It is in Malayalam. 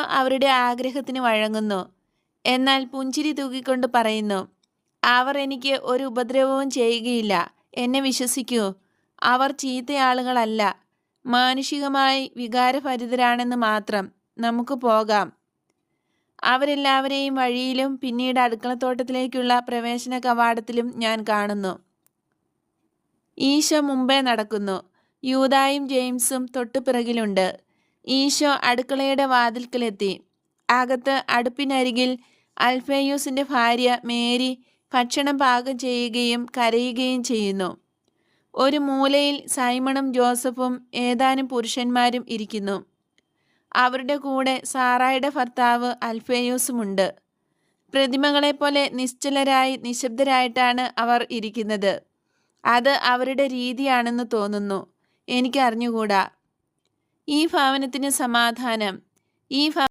അവരുടെ ആഗ്രഹത്തിന് വഴങ്ങുന്നു. എന്നാൽ പുഞ്ചിരി തൂക്കിക്കൊണ്ട് പറയുന്നു അവർ എനിക്ക് ഒരു ഉപദ്രവവും ചെയ്യുകയില്ല. എന്നെ വിശ്വസിക്കൂ. അവർ ചീത്തയാളുകളല്ല. മാനുഷികമായി വികാരഭരിതരാണെന്ന് മാത്രം നമുക്ക് പോകാം. അവരെല്ലാവരെയും വഴിയിലും പിന്നീട് അടുക്കളത്തോട്ടത്തിലേക്കുള്ള പ്രവേശന കവാടത്തിലും ഞാൻ കാണുന്നു. ഈശോ മുമ്പേ നടക്കുന്നു. യൂതായും ജെയിംസും തൊട്ടുപിറകിലുണ്ട്. ഈശോ അടുക്കളയുടെ വാതിൽക്കലെത്തി. അകത്ത് അടുപ്പിനരികിൽ അൽഫേയൂസിന്റെ ഭാര്യ മേരി ഭക്ഷണം പാകം ചെയ്യുകയും കരയുകയും ചെയ്യുന്നു. ഒരു മൂലയിൽ സൈമണും ജോസഫും ഏതാനും പുരുഷന്മാരും ഇരിക്കുന്നു. അവരുടെ കൂടെ സാറായുടെ ഭർത്താവ് അൽഫേയൂസുമുണ്ട്. പ്രതിമകളെപ്പോലെ നിശ്ചലരായി നിശബ്ദരായിട്ടാണ് അവർ ഇരിക്കുന്നത്. അത് അവരുടെ രീതിയാണെന്ന് തോന്നുന്നു. എനിക്ക് അറിഞ്ഞുകൂടാ. ഈ ഭവനത്തിന് സമാധാനം. ഈ ഭ